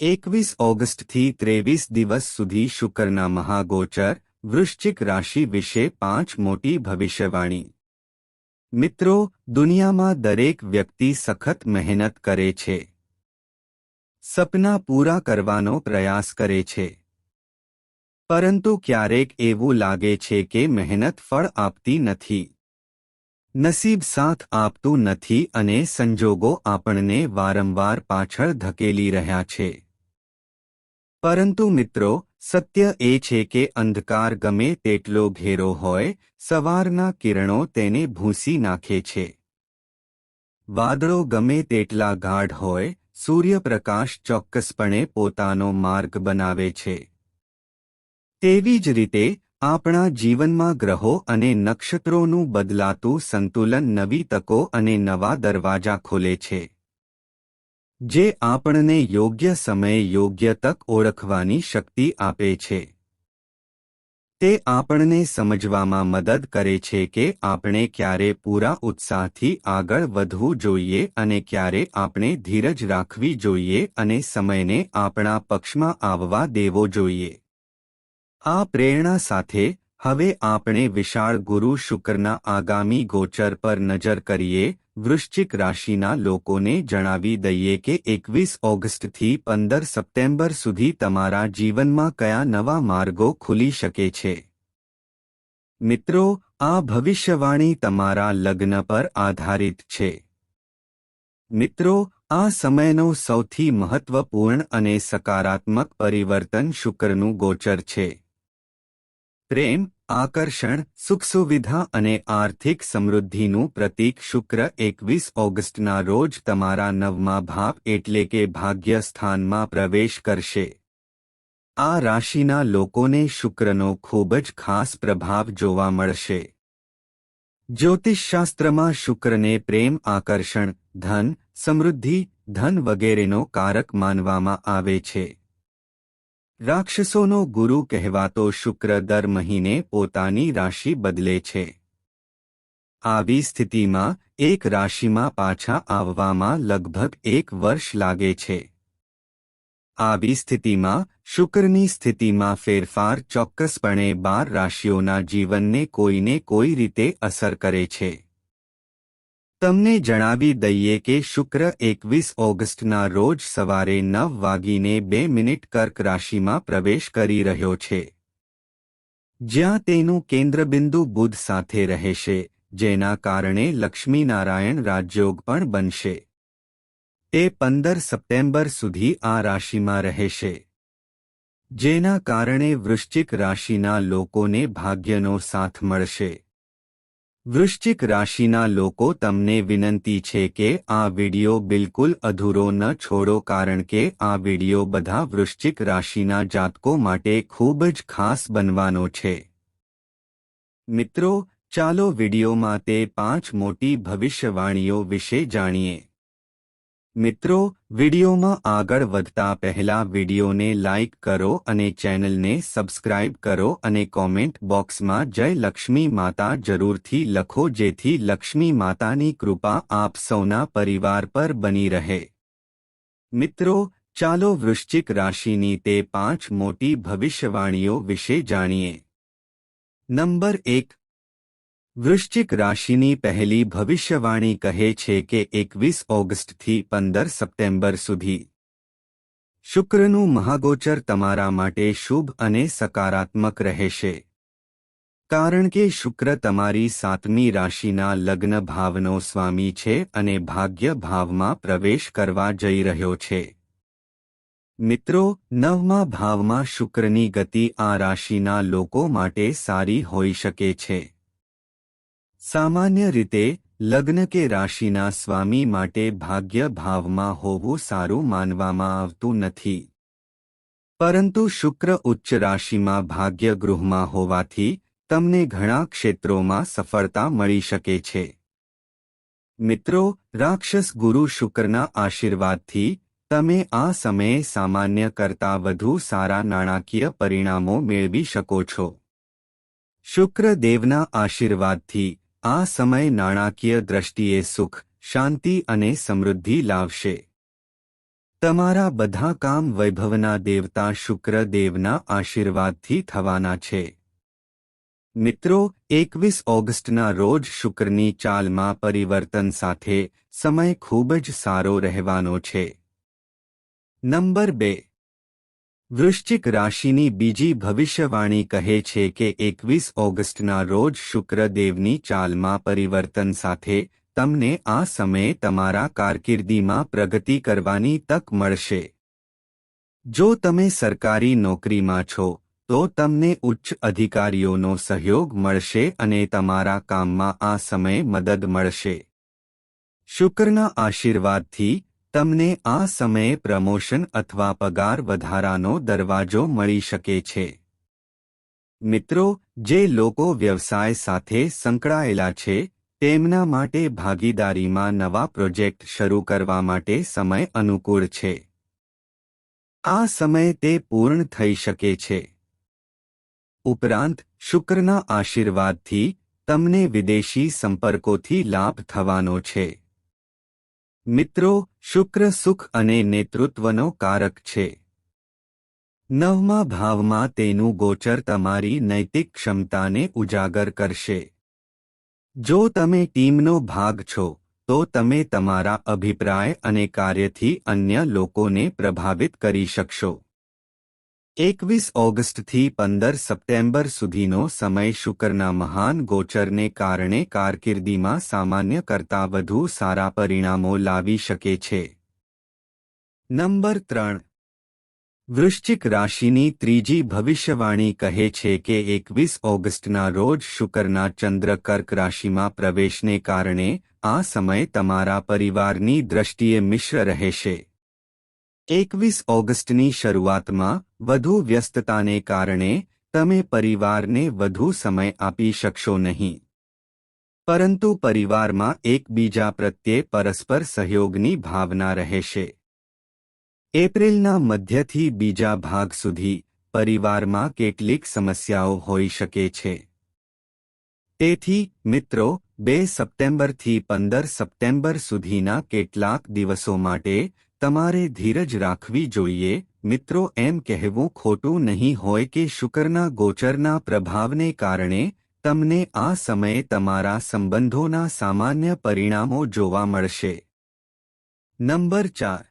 એકવીસ ઓગસ્ટથી ત્રેવીસ દિવસ સુધી શુક્રના મહાગોચર વૃશ્ચિક રાશિ વિશે પાંચ મોટી ભવિષ્યવાણી મિત્રો દુનિયામાં દરેક વ્યક્તિ સખત મહેનત કરે છે સપના પૂરા કરવાનો પ્રયાસ કરે છે પરંતુ ક્યારેક એવું લાગે છે કે મહેનત ફળ આપતી નથી નસીબ સાથ આપતું નથી અને સંજોગો આપણને વારંવાર પાછળ ધકેલી રહ્યા છે પરંતુ મિત્રો, સત્ય એ છે કે અંધકાર ગમે તેટલો ઘેરો હોય, સવારના કિરણો તેને ભૂંસી નાખે છે. વાદળો ગમે તેટલા ગાઢ હોય, સૂર્યપ્રકાશ ચોક્કસપણે પોતાનો માર્ગ બનાવે છે. તેવી જ રીતે, આપણા જીવનમાં ગ્રહો અને નક્ષત્રોનું બદલાતું સંતુલન નવી તકો અને નવા દરવાજા ખોલે છે. જે આપણને યોગ્ય સમયે યોગ્ય તક ઓળખવાની શક્તિ આપે છે. તે આપણને સમજવામાં મદદ કરે છે કે આપણે ક્યારે પૂરા ઉત્સાહથી આગળ વધવું જોઈએ અને ક્યારે આપણે ધીરજ રાખવી જોઈએ અને સમયને આપણા પક્ષમાં આવવા દેવો જોઈએ. આ પ્રેરણા સાથે, હવે આપણે વિશાળ ગુરુ શુક્રના આગામી ગોચર પર નજર કરીએ વૃશ્ચિક રાશિના લોકોને જણાવી દઈએ કે એકવીસ ઓગસ્ટથી પંદર સપ્ટેમ્બર સુધી તમારા જીવનમાં કયા નવા માર્ગો ખુલી શકે છે? મિત્રો, આ ભવિષ્યવાણી તમારા લગ્ન પર આધારિત છે. મિત્રો, આ સમયનો સૌથી મહત્વપૂર્ણ અને સકારાત્મક પરિવર્તન શુક્રનું ગોચર છે. પ્રેમ, આકર્ષણ, સુખસુવિધા અને આર્થિક સમૃદ્ધિનું પ્રતીક શુક્ર એકવીસ ઓગસ્ટના રોજ તમારા નવમા ભાવ એટલે કે ભાગ્ય સ્થાનમાં પ્રવેશ કરશે. આ રાશિના લોકોને શુક્રનો ખૂબ જ ખાસ પ્રભાવ જોવા મળશે. જ્યોતિષશાસ્ત્રમાં શુક્રને પ્રેમ, આકર્ષણ, ધન, સમૃદ્ધિ, ધન વગેરેનો કારક માનવામાં આવે છે. રાક્ષસોનો ગુરુ કહેવાતો શુક્ર દર મહિને પોતાની રાશિ બદલે છે. આવી સ્થિતિમાં એક રાશિમાં પાછા આવવામાં લગભગ એક વર્ષ લાગે છે. આવી સ્થિતિમાં શુક્રની સ્થિતિમાં ફેરફાર ચોક્કસપણે બાર રાશિઓના જીવનને કોઈને કોઈ રીતે અસર કરે છે. તમને જણાવી દઈએ કે શુક્ર એકવીસ ઓગસ્ટના રોજ સવારે નવ વાગીને બે મિનિટ કર્ક રાશિમાં પ્રવેશ કરી રહ્યો છે. જ્યાં તેનું કેન્દ્રબિંદુ બુધ સાથે રહેશે, જેના કારણે લક્ષ્મીનારાયણ રાજયોગ પણ બનશે. તે પંદર સપ્ટેમ્બર સુધી આ રાશિમાં રહેશે. જેના કારણે વૃશ્ચિક રાશિના લોકોને ભાગ્યનો સાથ મળશે. વૃશ્ચિક રાશિના લોકો તમને વિનંતી છે કે આ વિડિયો બિલકુલ અધૂરો ન છોડો કારણ કે આ વિડિયો બધા વૃશ્ચિક રાશિના જાતકો માટે ખૂબ જ ખાસ બનવાનો છે. મિત્રો, ચાલો વિડિયોમાં તે પાંચ મોટી ભવિષ્યવાણીઓ વિશે જાણીએ. મિત્રો, વિડિયોમાં આગળ વધતા પહેલા વિડિયોને લાઇક કરો અને ચેનલને સબસ્ક્રાઇબ કરો અને કોમેન્ટ બોક્સમાં જય લક્ષ્મી માતા જરૂરથી લખો જેથી લક્ષ્મી માતાની કૃપા આપ સૌના પરિવાર પર બની રહે. મિત્રો, ચાલો વૃશ્ચિક રાશિની તે પાંચ મોટી ભવિષ્યવાણીઓ વિશે જાણીએ. નંબર એક વૃશ્ચિક રાશિની પહેલી ભવિષ્યવાણી કહે છે કે એકવીસ ઓગસ્ટથી પંદર સપ્ટેમ્બર સુધી. શુક્રનું મહાગોચર તમારા માટે શુભ અને સકારાત્મક રહેશે. કારણ કે શુક્ર તમારી સાતમી રાશિના લગ્ન ભાવનો સ્વામી છે અને ભાગ્ય ભાવમાં પ્રવેશ કરવા જઈ રહ્યો છે. મિત્રો, નવમા ભાવમાં શુક્રની ગતિ આ રાશિના લોકો માટે સારી હોઈ શકે છે. સામાન્ય રીતે, લગ્ન કે રાશિના સ્વામી માટે ભાગ્ય ભાવમાં હોવું સારું માનવામાં આવતું નથી. પરંતુ શુક્ર ઉચ્ચ રાશિમાં ભાગ્ય ગૃહમાં હોવાથી, તમને ઘણા ક્ષેત્રોમાં સફળતા મળી શકે છે. મિત્રો, રાક્ષસ ગુરુ શુક્રના આશીર્વાદથી, તમે આ સમયે સામાન્ય કરતાં વધુ સારા નાણાકીય પરિણામો મેળવી શકો છો. શુક્ર દેવના આશીર્વાદથી આ સમય નાણાકીય દ્રષ્ટિએ સુખ, શાંતિ અને સમૃદ્ધિ લાવશે. તમારા બધા કામ વૈભવના દેવતા શુક્ર દેવના આશીર્વાદથી થવાના છે. મિત્રો, એકવીસ ઓગસ્ટના રોજ શુક્રની ચાલમાં પરિવર્તન સાથે સમય ખૂબ જ સારો રહેવાનો છે. નંબર બે. વૃશ્ચિક રાશિની બીજી ભવિષ્યવાણી કહે છે કે એકવીસ ઓગસ્ટના રોજ શુક્રદેવની ચાલમાં પરિવર્તન સાથે તમને આ સમયે તમારા કારકિર્દીમાં પ્રગતિ કરવાની તક મળશે. જો તમે સરકારી નોકરીમાં છો, તો તમને ઉચ્ચ અધિકારીઓનો સહયોગ મળશે અને તમારા કામમાં આ સમયે મદદ મળશે. શુક્રના આશીર્વાદથી તમને આ સમયે પ્રમોશન અથવા પગાર વધારાનો દરવાજો મળી શકે છે. મિત્રો, જે લોકો વ્યવસાય સાથે સંકળાયેલા છે, તેમના માટે ભાગીદારીમાં નવા પ્રોજેક્ટ શરૂ કરવા માટે સમય અનુકૂળ છે. આ સમય તે પૂર્ણ થઈ શકે છે. ઉપરાંત, શુક્રના આશીર્વાદથી તમને વિદેશી સંપર્કોથી લાભ થવાનો છે. મિત્રો, શુક્ર સુખ અને નેતૃત્વનો કારક છે. નવમા ભાવમાં તેનું ગોચર તમારી નૈતિક ક્ષમતાને ઉજાગર કરશે. જો તમે ટીમનો ભાગ છો, તો તમે તમારા અભિપ્રાય અને કાર્યથી અન્ય લોકોને પ્રભાવિત કરી શકશો. એકવીસ ઓગસ્ટથી પંદર સપ્ટેમ્બર સુધીનો સમય શુક્રના મહાન ગોચરને કારણે કારકિર્દીમાં સામાન્ય કરતાં વધુ સારા પરિણામો લાવી શકે છે. નંબર ત્રણ. વૃશ્ચિક રાશિની ત્રીજી ભવિષ્યવાણી કહે છે કે એકવીસ ઓગસ્ટના રોજ શુક્રના ચંદ્ર કર્ક રાશિમાં પ્રવેશને કારણે આ સમય તમારા પરિવારની દ્રષ્ટિએ મિશ્ર રહેશે. એકવીસ ઓગસ્ટની શરૂઆતમાં વધુ વ્યસ્તતાને કારણે તમે પરિવારને વધુ સમય આપી શકશો નહીં. પરંતુ પરિવારમાં એકબીજા પ્રત્યે પરસ્પર સહયોગની ભાવના રહેશે. એપ્રિલના મધ્યથી બીજા ભાગ સુધી પરિવારમાં કેટલીક સમસ્યાઓ હોઈ શકે છે. તેથી, મિત્રો, બે સપ્ટેમ્બરથી પંદર સપ્ટેમ્બર સુધીના કેટલાક દિવસો માટે તમારે ધીરજ રાખવી જોઈએ. મિત્રો, એમ કહેવું ખોટું નહીં હોય કે શુકરના ગોચરના પ્રભાવને કારણે તમને આ સમયે તમારા સંબંધોના સામાન્ય પરિણામો જોવા મળશે. નંબર ચાર.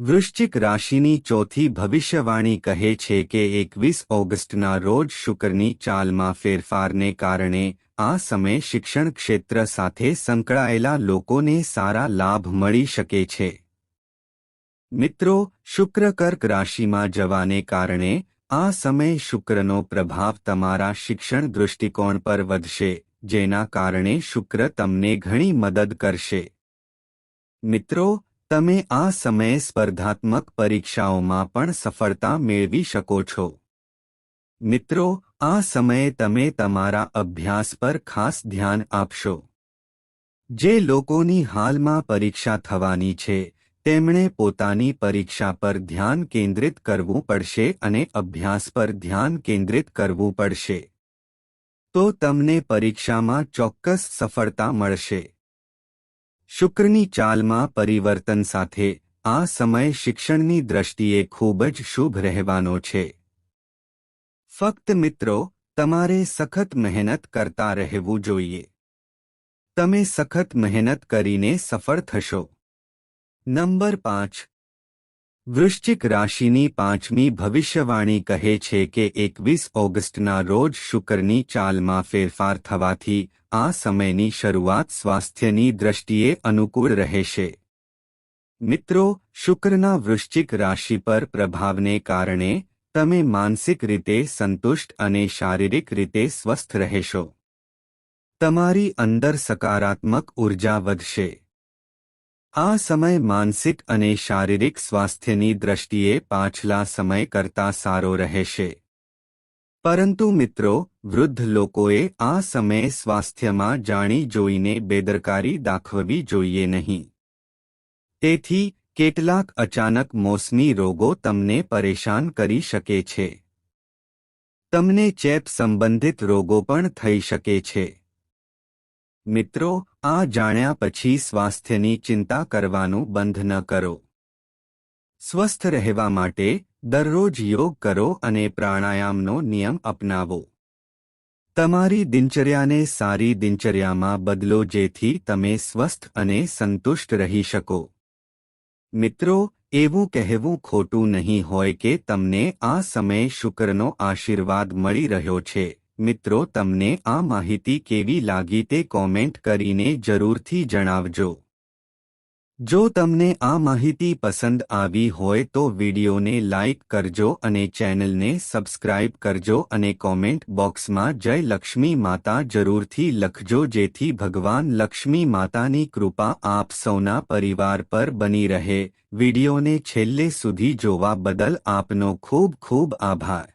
વૃશ્ચિક રાશિની ચોથી ભવિષ્યવાણી કહે છે કે એકવીસ ઓગસ્ટના રોજ શુક્રની ચાલમાં ફેરફારને કારણે આ સમયે શિક્ષણ ક્ષેત્ર સાથે સંકળાયેલા લોકોને સારા લાભ મળી શકે છે. મિત્રો, શુક્ર કર્ક રાશિમાં જવાને કારણે આ સમય શુક્રનો પ્રભાવ તમારા શિક્ષણ દૃષ્ટિકોણ પર વધશે, જેના કારણે શુક્ર તમને ઘણી મદદ કરશે. મિત્રો, તમે આ સમયે સ્પર્ધાત્મક પરીક્ષાઓમાં પણ સફળતા મેળવી શકો છો. મિત્રો, આ સમયે તમે તમારા અભ્યાસ પર ખાસ ધ્યાન આપશો. જે લોકોની હાલમાં પરીક્ષા થવાની છે તેમણે પોતાની પરીક્ષા પર ધ્યાન કેન્દ્રિત કરવું પડશે અને અભ્યાસ પર ધ્યાન કેન્દ્રિત કરવું પડશે. તો તમને પરીક્ષામાં ચોક્કસ સફળતા મળશે. શુક્રની ચાલમાં પરિવર્તન સાથે, આ સમય શિક્ષણની દ્રષ્ટિએ ખૂબ જ શુભ રહેવાનો છે. ફક્ત મિત્રો, તમારે સખત મહેનત કરતા રહેવું જોઈએ. તમે સખત મહેનત કરીને સફળ થશો. નંબર પાંચ. વૃશ્ચિક રાશિની પાંચમી ભવિષ્યવાણી કહે છે કે એકવીસ ઓગસ્ટના રોજ શુક્રની ચાલમાં ફેરફાર થવાથી આ સમયની શરૂઆત સ્વાસ્થ્યની દ્રષ્ટિએ અનુકૂળ રહેશે. મિત્રો, શુક્રના વૃશ્ચિક રાશિ પર પ્રભાવને કારણે તમે માનસિક રીતે સંતુષ્ટ અને શારીરિક રીતે સ્વસ્થ રહેશો. તમારી અંદર સકારાત્મક ઊર્જા વધશે. આ સમય માનસિક અને શારીરિક સ્વાસ્થ્યની દ્રષ્ટિએ પાછલા સમય કરતા સારો રહેશે. પરંતુ મિત્રો, વૃદ્ધ લોકોએ આ સમયે સ્વાસ્થ્યમાં જાણી જોઈને બેદરકારી દાખવવી જોઈએ નહીં. તેથી, કેટલાક અચાનક મોસમી રોગો તમને પરેશાન કરી શકે છે. તમને ચેપ સંબંધિત રોગો પણ થઈ શકે છે. મિત્રો, આ જાણ્યા પછી સ્વાસ્થ્યની ચિંતા કરવાનું બંધ ન કરો. સ્વસ્થ રહેવા માટે દરરોજ યોગ કરો અને પ્રાણાયામનો નિયમ અપનાવો. તમારી દિનચર્યાને સારી દિનચર્યામાં બદલો જેથી તમે સ્વસ્થ અને સંતુષ્ટ રહી શકો. મિત્રો, એવું કહેવું ખોટું નહીં હોય કે તમને આ સમયે શુક્રનો આશીર્વાદ મળી રહ્યો છે. મિત્રો, તમને આ માહિતી કેવી લાગી તે કોમેન્ટ કરીને જરૂરથી જણાવજો. જો તમને આ માહિતી પસંદ આવી હોય તો વિડિયોને લાઇક કરજો અને ચેનલને સબસ્ક્રાઇબ કરજો અને કોમેન્ટ બોક્સમાં જય લક્ષ્મી માતા જરૂરથી લખજો જેથી ભગવાન લક્ષ્મી માતાની કૃપા આપ સૌના પરિવાર પર બની રહે. વિડિયોને છેલ્લે સુધી જોવા બદલ આપનો ખૂબ ખૂબ આભાર.